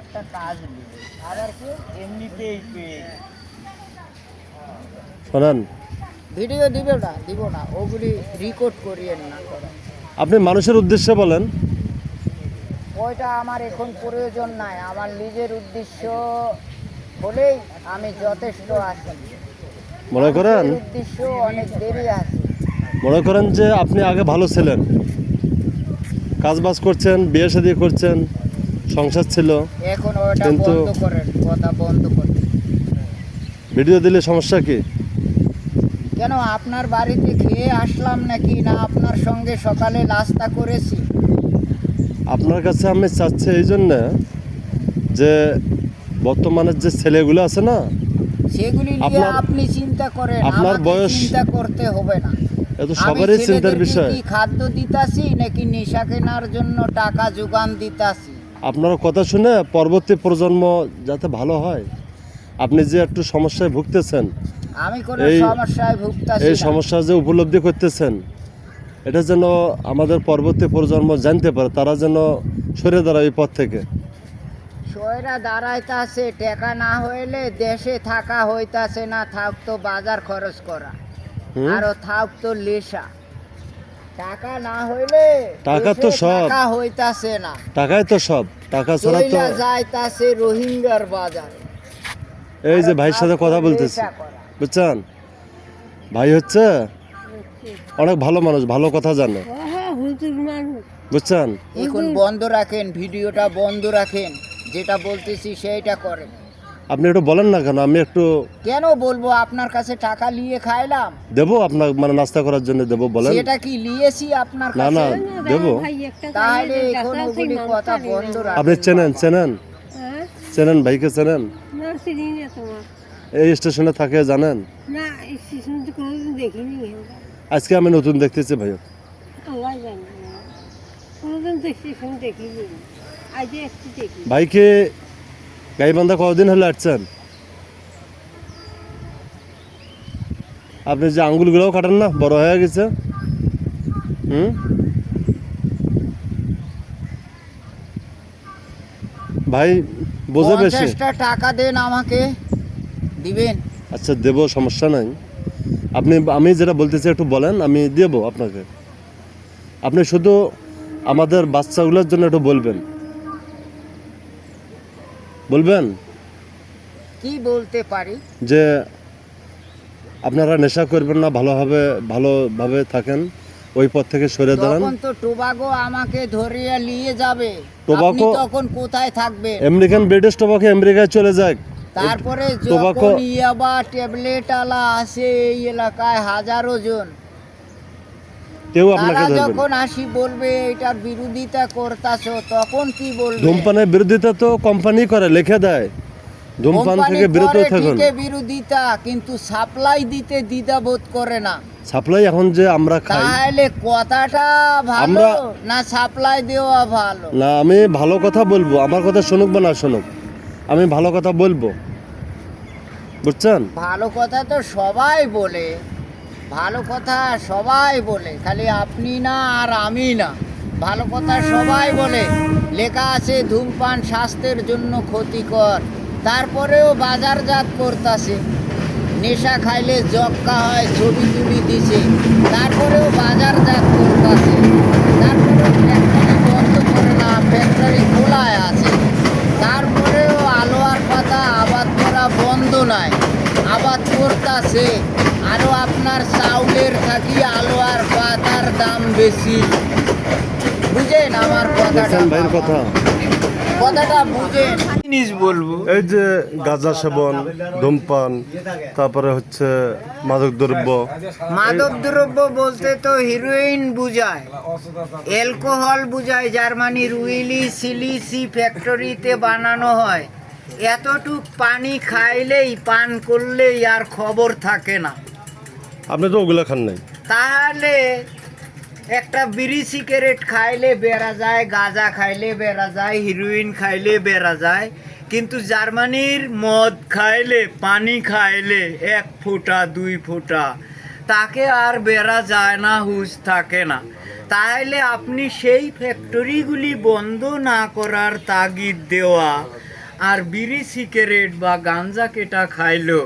একটা কাজ নেবে এমনিতেই পেয়ে শোনেন। ভিডিও দিবে না দিব না। ওগুলি রেকর্ড করিয়েন না আপনি মানুষের উদ্দেশ্যে বলেন। ওইটা আমার এখন প্রয়োজন নাই। আমার নিজের উদ্দেশ্য হলেই আমি যথেষ্ট আছি। মনে করেন? উদ্দেশ্য অনেক দেরি আছে। মনে করেন যে আপনি আগে ভালো ছিলেন। কাজ বাজ করছেন বিয়ে শাদি করছেন। সংসার ছিল। এখন ওটা বন্ধ করেন কথা বন্ধ করেন। ভিডিও দিলে সমস্যা কি? কেন আপনার বাড়িতে খেয়ে আসলাম নাকি না আপনার সঙ্গে সকালে নাস্তা করেছি? আপনার কাছে আমি চাচ্ছি এই জন্যে যে বর্তমানের যে ছেলেগুলো আছে না সেগুলি নিয়ে আপনি চিন্তা করেন আপনার বয়স- চিন্তা করতে হবে না। এ তো আমি সবারই চিন্তার বিষয়। কি খাদ্য দিতাছি নাকি নেশা কেনার জন্য টাকা যোগান দিতাছি? আপনার কথা শুনে পরবর্তী প্রজন্ম যাতে ভালো হয় আপনি যে একটু সমস্যায় ভুগতেছেন আমি কোনো সমস্যায় ভুগতাছি এই সমস্যা যে উপলব্ধি করতেছেন এটা যেন আমাদের পরবর্তী প্রজন্ম জানতে পারে তারা যেন সরে দাঁড়ায় এই পথ থেকে। সয়রা দাঁড়াইতাছে টাকা না হইলে দেশে থাকা হইতাছে না থাকতো বাজার খরচ করা। হুম? আরও থাকতো লেসা। টাকা না হইলে টাকা তো সব। থাকা হইতাছে না। টাকাই তো সব। টাকা ছাড়া তো যাইতাছে রোহিঙ্গার বাজার। এই যে ভাইয়ের সাথে কথা বলতেছি। বুঝছেন? ভাই হচ্ছে অনেক ভালো মানুষ ভালো কথা জানে। বুঝছেন? এখন বন্ধ রাখেন ভিডিওটা বন্ধ রাখেন। যেটা বলতেছি সেইটা করেন। আপনি একটু বলেন না কেন আমি একটু কেন বলব? আপনার কাছে টাকা নিয়ে খাইলাম। দেবো আপনার মানে নাস্তা করার জন্য দেবো বলেন। সেটা কি নিয়েছি আপনার না না দেবো। তাহলে এখন ওগুলি কথা বন্ধ আপনি রাখেন চেনেন চেনেন? হ্যাঁ? চেনেন ভাইকে চেনেন? না চিনি না তোমার এই স্টেশনে থাকে জানেন? না স্টেশন তো কোনোদিন দেখিনি। আজকে আমি নতুন দেখতেছি ভাই আল্লাহ জানে কোনোদিন তো স্টেশন দেখিনি। আজ একটু দেখি। ভাইকে গাইবান্ধা কতদিন হলো আসছেন আপনি যে আঙ্গুলগুলোও কাটান না বড় হয়ে গেছে। হুম? ভাই বোঝে বেশি। টাকা দেন আমাকে দিবেন। আচ্ছা দেবো সমস্যা নাই। আপনি আমি যেটা বলতেছি একটু বলেন আমি দেবো আপনাকে। আপনি শুধু আমাদের বাচ্চাগুলোর জন্য একটু বলবেন। বলবেন? কি বলতে পারি? যে আপনারা নেশা করবেন না ভালোভাবে ভালোভাবে থাকেন ওই পথ থেকে সরে দাঁড়ান। তখন তো টোবাগো আমাকে ধরিয়ে নিয়ে যাবে। টোবাকো- তখন কোথায় থাকবে আমেরিকান ব্রিটিশ টোবাকে আমেরিকায় চলে যাক। তারপরে টোবাকো ইয়াবা ট্যাবলেট আলা আসে এই এলাকায় হাজারো জন। আপনাকে ধরবে যখন আসি বলবে এটার বিরোধিতা করতাছো তখন কি বলবে? ধূমপানের বিরোধিতা তো কোম্পানি করে লিখে দেয়। ধূমপান থেকে বিরত থাকুন। বিরোধিতা কিন্তু সাপ্লাই দিতে দ্বিধা বোধ করে না। সাপ্লাই এখন যে আমরা খাই। তাহলে কথাটা ভালো না সাপ্লাই দেওয়া ভালো? না আমি ভালো কথা বলব। আমার কথা শুনুক বা না শুনুক আমি ভালো কথা বলব। বুঝছেন? ভালো কথা তো সবাই বলে। ভালো কথা সবাই বলে, খালি আপনি না আর আমি না। ভালো কথা সবাই বলে, লেখা আছে ধূমপান স্বাস্থ্যের জন্য ক্ষতিকর, তারপরেও বাজারজাত করতেছে। নেশা খাইলে জক্কা হয়, ছবি তুলি দিছে, তারপরেও বাজারজাত করতেছে। তারপরেও ফ্যাক্টরি বন্ধ করে না, ফ্যাক্টরি খোলায় আছে। তারপরেও আলোয়ার পাতা আবাদ করা বন্ধ নাই, আবাদ করতাছে। চাউলের থাকি আলোয়ার পাতার দাম বেশি? বুঝেন আমার কথাটা। ভাইয়ের কথা। কথাটা বুঝেন। জিনিস বলব? এই যে গাঁজা সেবন ধূমপান তারপরে হচ্ছে মাদক দ্রব্য। মাদক দ্রব্য বলতে তো হিরোইন বুঝায়। অ্যালকোহল বুঝায় জার্মানির উইলি সিলিসি ফ্যাক্টরিতে বানানো হয়। এতটুক পানি খাইলেই পান করলেই আর খবর থাকে না। আপনি তো ওগুলা খান নাই। তাহলে একটা বিড়ি সিগারেট খাইলে বেড়া যায়, গাঁজা খাইলে বেড়া যায় হিরোইন খাইলে বেড়া যায়, কিন্তু জার্মানির মদ খাইলে, পানি খাইলে এক ফোঁটা, দুই ফোঁটা, তাকে আর বেড়া যায় না, হুঁশ থাকে না। তাহলে আপনি সেই ফ্যাক্টরিগুলি বন্ধ না করার তাগিদ দেওয়া আর বিড়ি সিগারেট বা গাঞ্জা কেটা খাইলো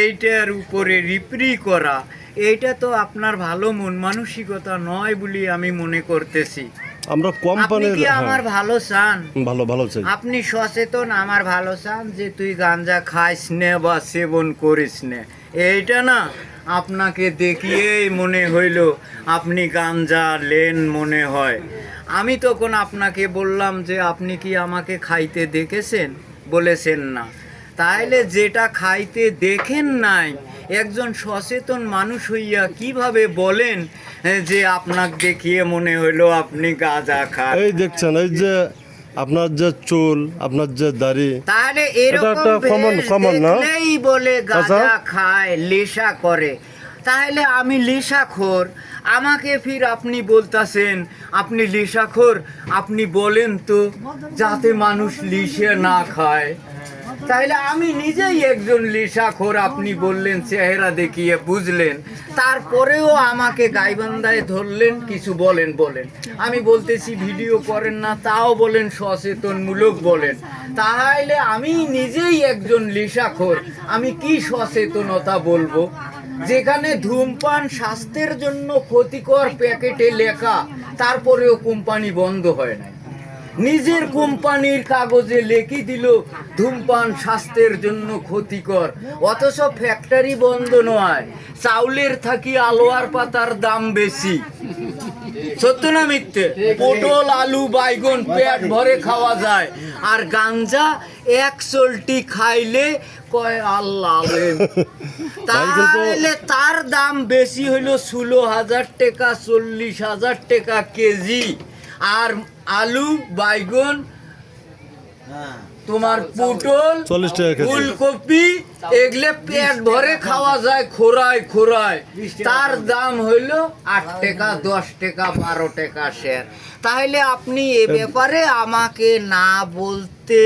এইটার উপরে রিপ্রি করা এইটা তো আপনার ভালো মন মানসিকতা নয় বলে আমি মনে করতেছি। আমরা আপনি কোম্পানির কি আমার ভালো চান? ভালো ভালো চাই। আপনি সচেতন আমার ভালো চান যে তুই গাঞ্জা খাইস নে বা সেবন করিস নে। এইটা না আপনাকে দেখিয়েই মনে হইল আপনি গাঞ্জা লেন মনে হয়। আমি তখন আপনাকে বললাম যে, আপনি কি আমাকে খাইতে দেখেছেন? বলেছেন না। তাইলে যেটা খাইতে দেখেন নাই, একজন সচেতন মানুষ হইয়া কীভাবে বলেন, যে, আপনাকে দেখিয়ে মনে হইল আপনি গাঁজা খান? এই দেখছেন, এই যে আপনার যে চুল আপনার যে দাড়ি তাহলে এরকম কমন common- না? বলে গাঁজা আচ্ছা। খায় নেশা করে তাহলে আমি নেশাখোর আমাকে ফির আপনি বলতাছেন আপনি নেশাখোর আপনি বলেন তো যাতে মানুষ লিশে না খায় তাহলে আমি নিজেই একজন লিশাখোর আপনি বললেন, চেহারা দেখিয়ে বুঝলেন। তারপরেও আমাকে গাইবান্ধায় ধরলেন, কিছু বলেন বলেন। আমি বলতেছি, ভিডিও করেন না, তাও বলেন, সচেতনমূলক বলেন। তাহলে আমি নিজেই একজন লিশাখোর আমি কি সচেতনতা বলব? যেখানে ধূমপান স্বাস্থ্যের জন্য ক্ষতিকর প্যাকেটে লেখা, তারপরেও কোম্পানি বন্ধ হয় না নিজের কোম্পানির কাগজে লেখি দিল, ধূমপান স্বাস্থ্যের জন্য ক্ষতিকর। অথচ ফ্যাক্টরি বন্ধ নয়, চাউলের থাকি আলোয়ার পাতার দাম বেশি। সত্য না মিথ্যে? পটল, আলু, বাইগন পেট ভরে খাওয়া যায়, আর গাঞ্জা এক চলটি খাইলে কয় আল্লাহ তাহলে তার দাম বেশি হইল ষোলো হাজার টাকা, চল্লিশ হাজার টাকা কেজি। আর আলু বাইগন তোমার পটল চল্লিশ টাকা ফুলকপি এগুলো পেট ভরে খাওয়া যায় খোরায় খোরায়। তার দাম হইল আট টাকা দশ টাকা বারো টাকা শেয়ার। তাহলে আপনি এ ব্যাপারে আমাকে না বলতে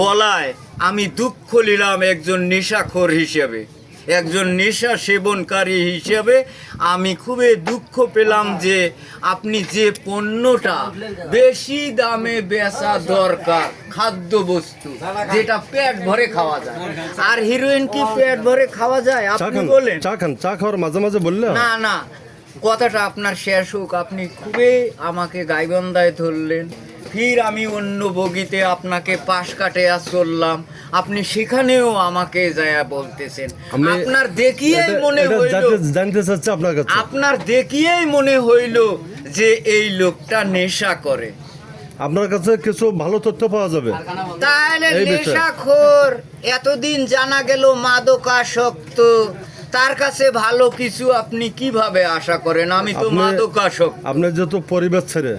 বলায় আমি দুঃখ নিলাম একজন নেশাখোর হিসেবে। একজন নেশা সেবনকারী হিসেবে আমি খুবই দুঃখ পেলাম যে আপনি যে পণ্যটা বেশি দামে বেচা দরকার খাদ্য বস্তু যেটা পেট ভরে খাওয়া যায়। আর হিরোইন কি পেট ভরে খাওয়া যায়? আপনি বলেন। চা খান চা খাওয়ার মাঝে মাঝে বললে হয়? না না। কথাটা আপনার শেষ হোক। আপনি খুবই আমাকে গাইবান্ধায় ধরলেন। ফির আমি অন্য বগিতে আপনাকে পাশ কাটে চললাম। আপনি সেখানেও আমাকে যায়া বলতেছেন। আপনার দেখিয়েই মনে হইল জানতে- চাচ্ছে আপনার কাছে। আপনার দেখিয়েই মনে হইল যে এই লোকটা নেশা করে। আপনার কাছে কিছু ভালো তথ্য পাওয়া যাবে? তাহলে। নেশাখোর এতদিন জানা গেল মাদকাসক্ত। তার কাছে ভালো কিছু আপনি কীভাবে আশা করেন? আমি তো মাদকাসক্ত। আপনি যেহেতু পরিবেশ ছেড়ে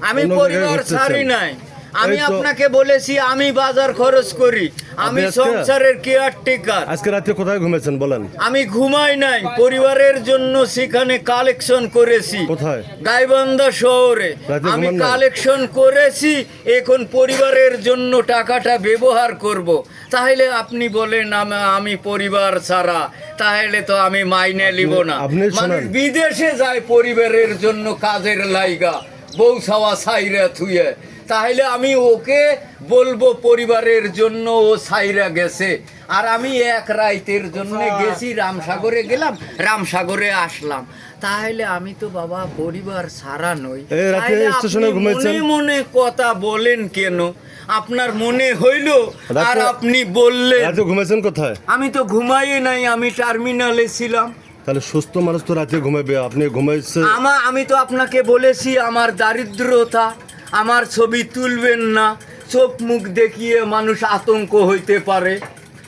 আমি পরিবার ছাড়ি নাই। আমি আপনাকে বলেছি আমি বাজার খরচ করি। আমি সংসারের কেয়ারটেকার আজকে রাতে কোথায় ঘুমেছেন বলেন? আমি ঘুমাই নাই পরিবারের জন্য সেখানে কালেকশন করেছি। কোথায়? গাইবান্ধা শহরে। আমি কালেকশন করেছি এখন পরিবারের জন্য টাকাটা ব্যবহার করব। তাহলে আপনি বলেন আম- আমি পরিবার ছাড়া তাহলে তো আমি মাইনে নিব না। বিদেশে যায় পরিবারের জন্য কাজের লাইগা। বউ ছাওয়া সাইরা থুয়ে। তাহলে আমি ওকে বলব পরিবারের জন্য ও সাইরা গেছে। আর আমি এক রাইতের জন্য গেছি রামসাগরে গেলাম রামসাগরে আসলাম। তাহলে আমি তো বাবা পরিবার সারা নই? মনে মনে কথা বলেন কেন? আপনার মনে হইল? আর আপনি বললেন। ঘুমেছেন কোথায়? আমি তো ঘুমাই নাই আমি টার্মিনালে ছিলাম। তাহলে সুস্থ মানুষ তো রাতে ঘুমাবে, আপনি ঘুমাইছে আমা আমি তো আপনাকে বলেছি, আমার দারিদ্রতা, আমার ছবি তুলবেন না, চোখ মুখ দেখিয়ে মানুষ আতঙ্ক হইতে পারে।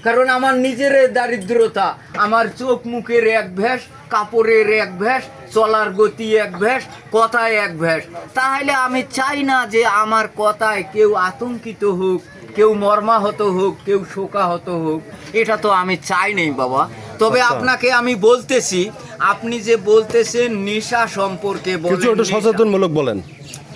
কারণ আমার নিজের দারিদ্রতা, আমার চোখ মুখের এক ভ্যাস, কাপড়ের এক ভ্যাস, চলার গতি এক ভ্যাস, কথায় এক ভ্যাস। তাহলে আমি চাই না যে আমার কথায় কেউ আতঙ্কিত হোক, কেউ মর্মাহত হোক, কেউ শোকাহত হোক। এটা তো আমি চাই নেই, বাবা। তবে আচ্ছা। আপনাকে আমি বলতেছি আপনি যে বলতেছেন নেশা সম্পর্কে কিছু একটু সচেতনমূলক বলেন।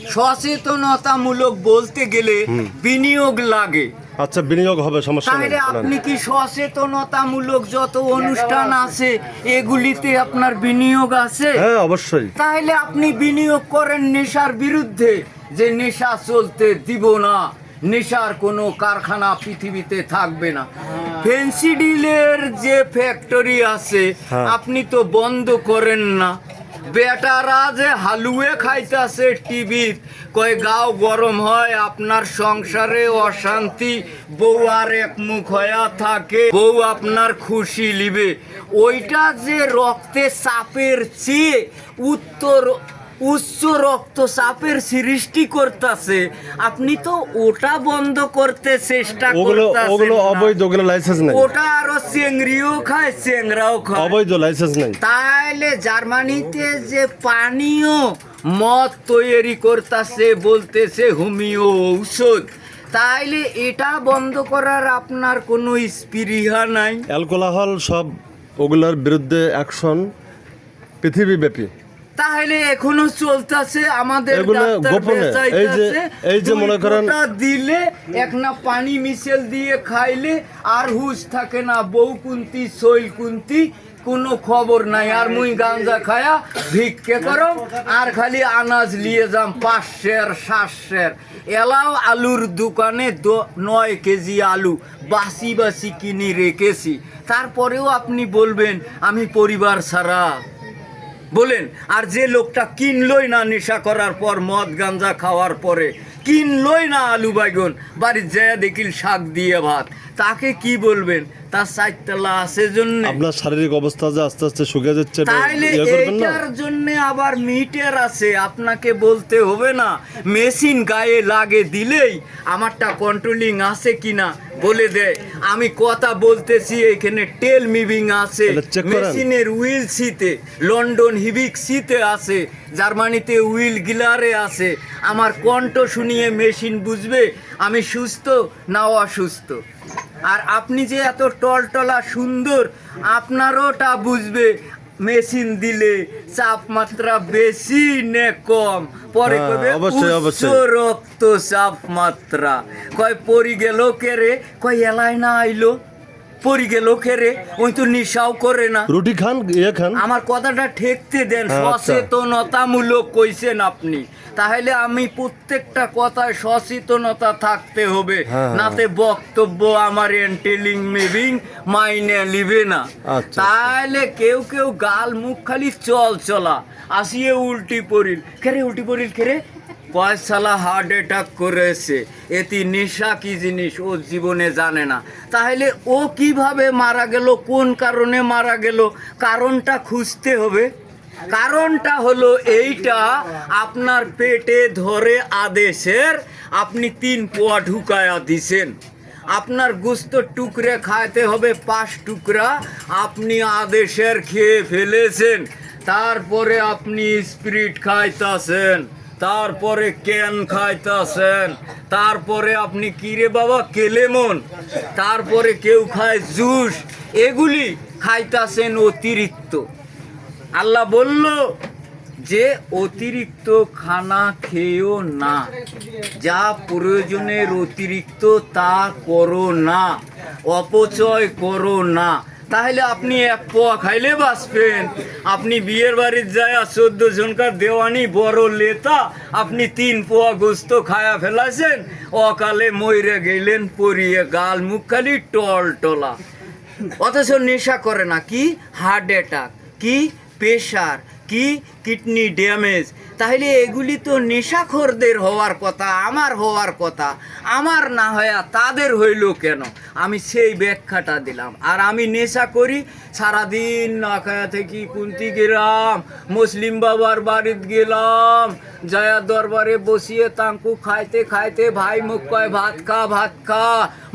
সচেতনতামূলক বলতে গেলে বিনিয়োগ লাগে। আচ্ছা বিনিয়োগ হবে সমস্যা নেই তাহলে আপনি কি সচেতনতামূলক যত অনুষ্ঠান আছে এগুলিতে আপনার বিনিয়োগ আছে? হ্যাঁ অবশ্যই। তাহলে আপনি বিনিয়োগ করেন নেশার বিরুদ্ধে। যে নেশা চলতে দিব না। নেশার কোনো কারখানা পৃথিবীতে থাকবে না। ফেন্সিডিলের যে ফ্যাক্টরি আছে হ্যাঁ। আপনি তো বন্ধ করেন না। বেটারা যে হালুয়ে খাইতাছে টিভিত কয় গাও গরম হয় আপনার সংসারে অশান্তি বউ আর এক মুখ হয়া থাকে বউ আপনার খুশি লিবে। ওইটা যে রক্তে চাপের চেয়ে উত্তর উচ্চ রক্তচাপের সৃষ্টি করতেছে। আপনি তো ওটা বন্ধ করতে চেষ্টা ওগুলো অবৈধ ওগুলো লাইসেন্স নেই। ওটা আরও চেংড়িও খায় চেংরাও খায়। অবৈধ লাইসেন্স নেই। তাহলে জার্মানিতে যে পানীয় মদ তৈরি করতেছে বলতেছে হোমিও ঔষধ তাইলে এটা বন্ধ করার আপনার কোনো স্পৃহা নাই? অ্যালকোহল সব ওগুলোর বিরুদ্ধে অ্যাকশন পৃথিবীব্যাপী। তাহলে এখনও চলতেছে আমাদের গোপনে। এই যে- এই যে মনে করেন- দিলে এক না পানি মিশেল দিয়ে খাইলে আর হুশ থাকে না। বউ কুন্তি শৈল কুন্তি কোনো খবর নাই। আর মুই গাঞ্জা খায়া ভিক্ষে করো আর খালি আনাজ নিয়ে যাম পাঁচশের সাতশের। এলাও আলুর দোকানে নয় কেজি আলু বাসি বাসি কিনে রেখেছি। তারপরেও আপনি বলবেন আমি পরিবার ছাড়া। বলেন, আর যে লোকটা কিনলই না নেশা করার পর, মদ গাঞ্জা খাওয়ার পরে, কিনলই না আলু বাইগন বাড়ির যায় দেখিল শাক দিয়ে ভাত। তাকে কি বলবেন? তার চারতলা আছে জন্য। আপনার শারীরিক অবস্থা যে আস্তে আস্তে শুকিয়ে যাচ্ছে তাইলে ইয়ে এইটার জন্য আবার মিটার আছে আপনাকে বলতে হবে না। মেশিন গায়ে লাগে দিলেই আমারটা কন্ট্রোলিং আছে কিনা বলে দেয়। আমি কথা বলতেছি এখানে টেল মিভিং আছে। মেশিনের উইল সিতে লন্ডন হিবিক সিতে আছে জার্মানিতে উইল গিলারে আছে। আমার কণ্ঠ শুনিয়ে মেশিন বুঝবে আমি সুস্থ না অসুস্থ? আর আপনি যে এত টলটলা সুন্দর আপনারও তা বুঝবে মেশিন দিলে চাপমাত্রা বেশি নে কম। পরে হ্যাঁ, কবে অবশ্যই, অবশ্যই। রক্ত চাপমাত্রা। কয় পরি গেল কেরে কয় এলাই না আইলো। পরি গেল কেরে ওই তো নিশাও করে না। রুটি খান ইয়ে খান। আমার কথাটা ঠেকতে দেন আচ্ছা। সচেতনতামূলক কইছেন আপনি। তাহলে আমি প্রত্যেকটা কথায় সচেতনতা থাকতে হবে হ্যাঁ, নাতে বক্তব্য আমার এন্টেলিং মেবিং মাইনে লিবে না। আচ্ছা। তাহলে কেউ কেউ গাল মুখ খালি চল চলা আসিয়ে উল্টি পড়িল কেরে উল্টি পড়িল পয়সালা হার্ট অ্যাটাক করেছে। এটি নেশা কি জিনিস, ও জীবনে জানে না। তাহলে ও কীভাবে মারা গেল, কোন কারণে মারা গেল, কারণটা খুঁজতে হবে। কারণটা হলো এইটা, আপনার পেটে ধরে আদেশের আপনি তিন পোয়া ঢুকায়া দিছেন। আপনার গুস্ত টুকরে খাইতে হবে, পাঁচ টুকরা আপনি আদেশের খেয়ে ফেলেছেন। তারপরে আপনি স্পিরিট খাইতাছেন। তারপরে ক্যান খাইতাছেন? তারপরে আপনি কিরে বাবা কেলেমন তারপরে কেউ খায় জুস। এগুলি খাইতাছেন অতিরিক্ত। আল্লাহ বলল যে, অতিরিক্ত খানা খেয়েও না। যা প্রয়োজনের অতিরিক্ত তা করো না, অপচয় করো না। তাহলে আপনি এক পোয়া খাইলে বাঁচবেন। আপনি বিয়ের বাড়ির যায় চোদ্দ জনকার দেওয়ানি বড় লেতা, আপনি তিন পোয়া গোস্ত খায়া ফেলাছেন অকালে ময়রে গেলেন পরিয়ে গাল মুখ খালি টল টলা। অথচ নেশা করে না, কি? হার্ট অ্যাটাক, কি? প্রেশার কি? কিডনি ড্যামেজ তাহলে এগুলি তো নেশাখোরদের হওয়ার কথা, আমার হওয়ার কথা। আমার না হয়া তাদের হইল কেন? আমি সেই ব্যাখ্যাটা দিলাম। আর আমি নেশা করি, সারাদিন না খায়া থেকে কুন্তি গেলাম, মুসলিম বাবার বাড়িতে গেলাম জয়া দরবারে বসিয়ে তাঙ্কু খাইতে খাইতে ভাই মুখ কয়, ভাত খা ভাত খা,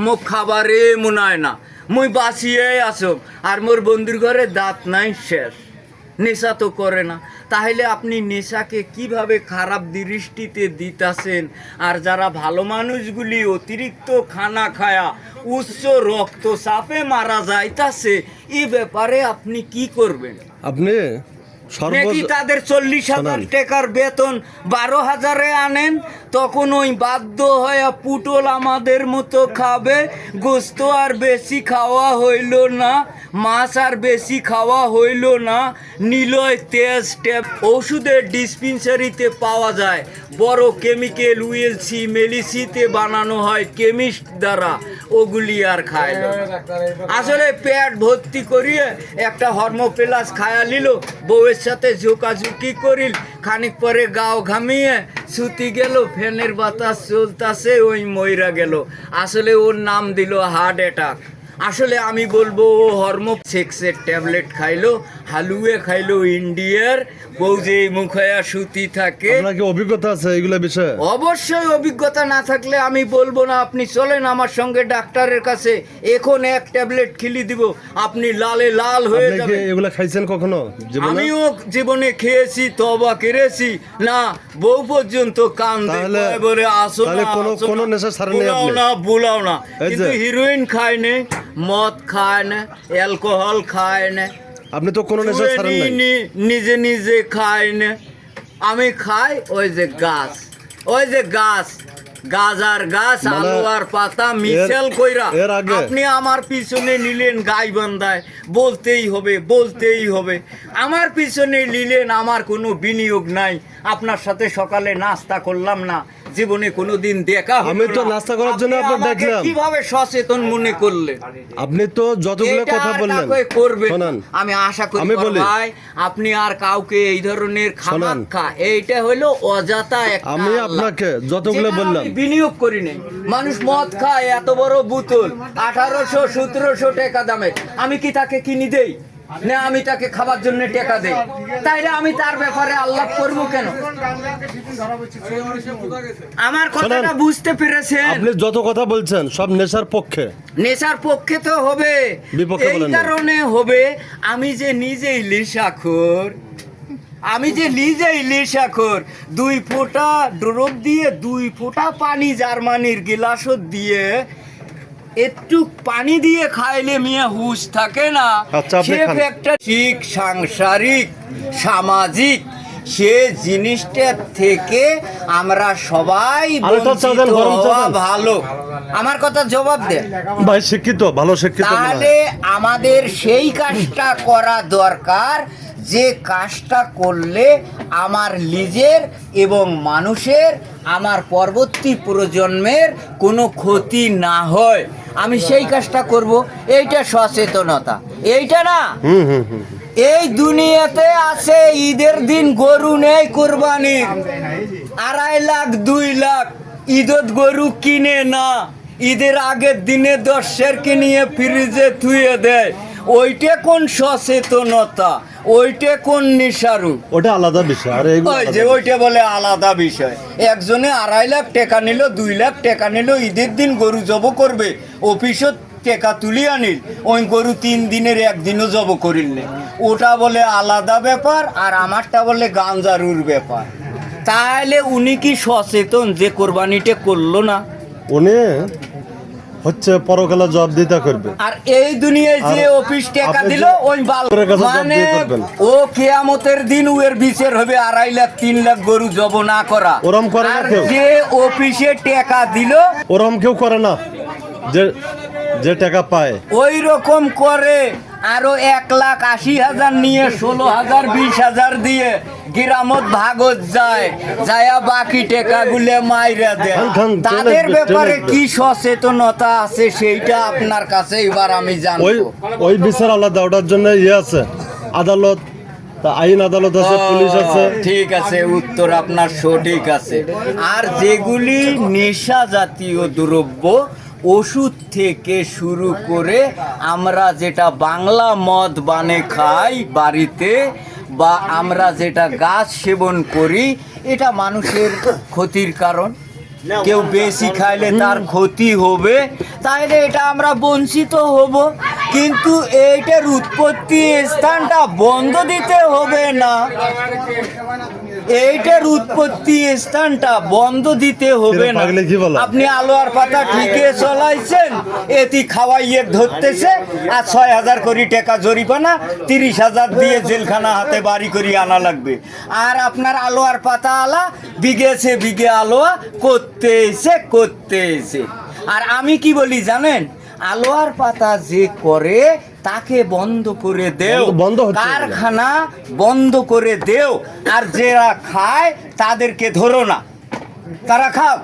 মুখ খাবারে মুনায় না। মুই বাঁচিয়ে আসো আর মোর বন্ধুর ঘরে দাঁত নাই শেষ। নেশা তো করে না। তাহলে আপনি নেশাকে কীভাবে খারাপ দৃষ্টিতে দিতাছেন? আর যারা ভালো মানুষগুলি অতিরিক্ত খানা খায়া উচ্চ রক্তচাপে মারা যাইতাছে এই ব্যাপারে আপনি কি করবেন? আপনি নাকি তাদের চল্লিশ হাজার টাকার বেতন বারো হাজারে আনেন? তখন ওই বাধ্য হয়ে পুটল আমাদের মতো খাবে। গোস্ত আর বেশি খাওয়া হইল না, মাছ আর বেশি খাওয়া হইল না। নিলয় তেজ ট্যাব ওষুধের ডিসপেন্সারিতে পাওয়া যায়। বড় কেমিক্যাল উইএলসি মেলিসিতে বানানো হয় কেমিস্ট দ্বারা। ওগুলি আর খায় আসলে পেট ভর্তি করিয়ে একটা হরমোপ্লাস খায়া নিল। বউয়ের সাথে ঝুঁকাঝুঁকি করিল। খানিক পরে গাও ঘামিয়ে সুতি গেল। ফ্যানের বাতাস চলতাছে ওই ময়রা গেল। আসলে ওর নাম দিল হার্ট অ্যাটাক। আসলে আমি বলব ও হরমো সেক্সের ট্যাবলেট খাইলো, হালুয়ে খাইলো ইন্ডিয়ার বউ যে মুখে সুতি থাকে। আপনার কি অভিজ্ঞতা আছে এইগুলা বিষয়ে? অবশ্যই অভিজ্ঞতা না থাকলে আমি বলব না আপনি চলেন আমার সঙ্গে ডাক্তারের কাছে এখন এক ট্যাবলেট খিলি দিব আপনি লালে লাল হয়ে আপনি কি যাবেন। এগুলা খাইছেন কখনো জীবনে? আমিও জীবনে খেয়েছি তবা কেড়েছি না বউ পর্যন্ত কান তাহলে- বলে আসো তাহলে না, কোনো- আসো কোনো না, নেশা ছাড়েননি বুলাও আপনি? না বুলাও না। এই যে- কিন্তু হিরোইন খায় না মদ খায় না অ্যালকোহল খায় না আপনি তো কোনো নেশা ছাড়েন নাই। নিজে নিজে খায় না আমি খাই ওই যে গাছ। ওই যে গাছ। গাজার গাছ মানে আলু আর পাতা মিশেল কইরা। আপনি আমার পিছনে নিলেন গাই বান্ধায় বলতেই হবে বলতেই হবে। আমার পিছনে নিলেন আমার কোনো বিনিয়োগ নাই। আপনার সাথে সকালে নাস্তা করলাম না। জীবনে কোনোদিন দেখা আমি তো নাস্তা করার জন্য আপনি আপনার দেখলাম। কীভাবে সচেতন মনে করলেন? আপনি তো যতগুলো কথা বললেন। কাউকে করবে। শোনান। আমি আশা করি আমি বলি। ভাই আপনি আর কাউকে এই ধরনের খাবার খা এইটা হলো অজাতা একটা আমি আপনাকে যতগুলো বললাম। বিনিয়োগ করি নাই। মানুষ মদ খায় এত বড় বোতল আঠারোশো সতেরোশো টাকা দামের আমি কি তাকে কিনি দেই? না আমি তাকে খাবার জন্য টাকা দেই। তাইলে আমি তার ব্যাপারে আল্লাহ করব কেন? আমার কথাটা বুঝতে পেরেছেন? আপনি যত কথা বলছেন সব নেশার পক্ষে। নেশার পক্ষে তো হবে। বিপক্ষে এই কারণে হবে আমি যে নিজেই লিসাখোর আমি যে নিজেই লিসাখোর দুই ফোঁটা ড্রপ দিয়ে দুই ফোঁটা পানি জার্মানির গিলাসত দিয়ে একটু পানি দিয়ে খাইলে মিয়া হুশ থাকে না। আচ্ছা, সে একটা ঠিক সাংসারিক সামাজিক সে জিনিসটার থেকে আমরা সবাই। ভালো। আমার কথা জবাব দেন ভাই শিক্ষিত ভালো শিক্ষিত তাহলে আমাদের সেই কাজটা করা দরকার যে কাজটা করলে আমার নিজের এবং মানুষের আমার পরবর্তী প্রজন্মের কোনো ক্ষতি না হয়। আমি সেই কাজটা করব এইটা সচেতনতা। এইটা না? হুম হুম হুম এই দুনিয়াতে আছে ঈদের দিন গরু নেই কোরবানি। আড়াই লাখ দুই লাখ ঈদত গরু কিনে না। ঈদের আগের দিনে দশ দশের নিয়ে ফ্রিজে থুয়ে দেয়। ওইটা কোন সচেতনতা? ওইটা কোন নিশারু ওটা আলাদা বিষয় আর ওই যে ওইটা বলে আলাদা বিষয়। একজনে আড়াই লাখ টাকা নিল দুই লাখ টাকা নিল ঈদের দিন গরু জব করবে অফিসত টাকা তুলি আনিল ওই গরু তিন দিনের একদিনও জব করিল নে। ওটা বলে আলাদা ব্যাপার আর আমারটা বলে গাঞ্জারুর ব্যাপার। তাহলে উনি কি সচেতন যে কোরবানিটা করল না? উনি হচ্ছে পরকালে জব দিতে করবে। আর এই দুনিয়ায় যে অফিস টাকা দিল ওই মানে ও কিয়ামতের দিন ওর বিচার হবে আড়াই লাখ তিন লাখ গরু জব না করা। ওরম করে না কেউ। যে অফিসে টাকা দিল ওরম কেউ করে না? যে যে টাকা পায়। ওই রকম করে। আরও এক লাখ আশি হাজার নিয়ে ষোলো হাজার বিশ হাজার দিয়ে গিরামত ভাগত যায়। যায়া বাকি টাকা গুলে মাইরা দেয়। তাদের ব্যাপারে কি সচেতনতা আছে সেইটা আপনার কাছে এবার আমি ওই ওই বিচার আলাদা ওটার জন্য ইয়ে আছে। আদালত আইন আদালত আছে পুলিশ আছে। ঠিক আছে উত্তর আপনার সঠিক আছে। আর যেগুলি নেশা জাতীয় দ্রব্য ওষুধ থেকে শুরু করে আমরা যেটা বাংলা মদ বানে খাই বাড়িতে বা আমরা যেটা গাছ সেবন করি, এটা মানুষের ক্ষতির কারণ। কেউ বেশি খাইলে তার ক্ষতি হবে তাহলে এটা আমরা বঞ্চিত হব। কিন্তু এইটার উৎপত্তি স্থানটা বন্ধ দিতে হবে না। এইটার উৎপত্তি স্থানটা বন্ধ দিতে হবে না? আপনি আলো আর পাতা ঠিকই চলাইছেন এটি খাওয়াইয়ে ধরতেছে আর ছয় হাজার কোটি টাকা জরিপানা তিরিশ হাজার দিয়ে জেলখানা হাতে বাড়ি করি আনা লাগবে। আর আপনার আলো আর পাতা আলা বিঘেছে বিঘে আলোয়া করতে এসে করতে এসে আর আমি কি বলি জানেন আলোয়ার পাতা যে করে তাকে বন্ধ করে দেও। বন্ধ-। কারখানা বন্ধ করে দেও। আর যারা খায় তাদেরকে ধরো না। তারা খাও।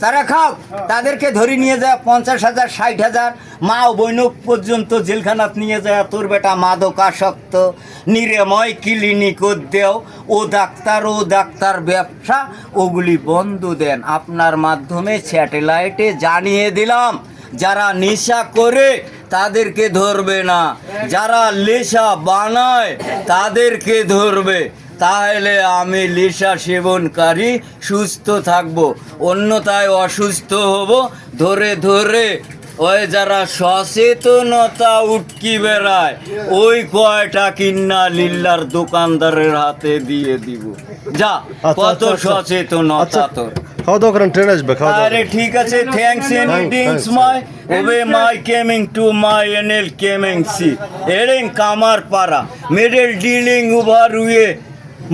তারা খাও। তাদেরকে ধরে নিয়ে যায় পঞ্চাশ হাজার ষাট হাজার। মা ও বৈনক পর্যন্ত জেলখানাত নিয়ে যায় তোর বেটা মাদকাসক্ত নিরাময় ক্লিনিক দেও। ও ডাক্তার ও ডাক্তার ব্যবসা ওগুলি বন্ধ দেন। আপনার মাধ্যমে স্যাটেলাইটে জানিয়ে দিলাম যারা নেশা করে তাদেরকে ধরবে না। যারা নেশা বানায় তাদেরকে ধরবে। তাহলে আমি নেশা সেবনকারী সুস্থ থাকব অন্যথায় অসুস্থ হব। ধরে ধরে ওই যারা সচেতনতা উটকি বেড়ায় ওই কয়টা কিন্না লিল্লার দোকানদারের হাতে দিয়ে দিব। যা আচ্ছা, কত আচ্ছা, আচ্ছা। সচেতনতা তোর। খাওয়া দাওয়া করেন ট্রেন আসবে খাওয়া দাওয়া আরে ঠিক আছে থ্যাংকস ইন Thanks, মাই ওবে মাই কেমিং টু মাই এনএল কেমিং সি এরিং কামার পাড়া মিডল ডিলিং ওভার উয়ে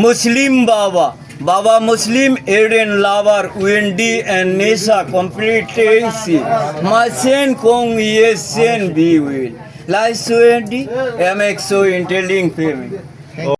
মুসলিম বাবা বাবা মুসলিম এডেন লাভার উইন্ডি এন্ড নেশা কমপ্লিটেন্সি মাই সেন কোং ইয়ে সেন বি উইল লাইস এম এক্সো ইন্টেলিং ফেমি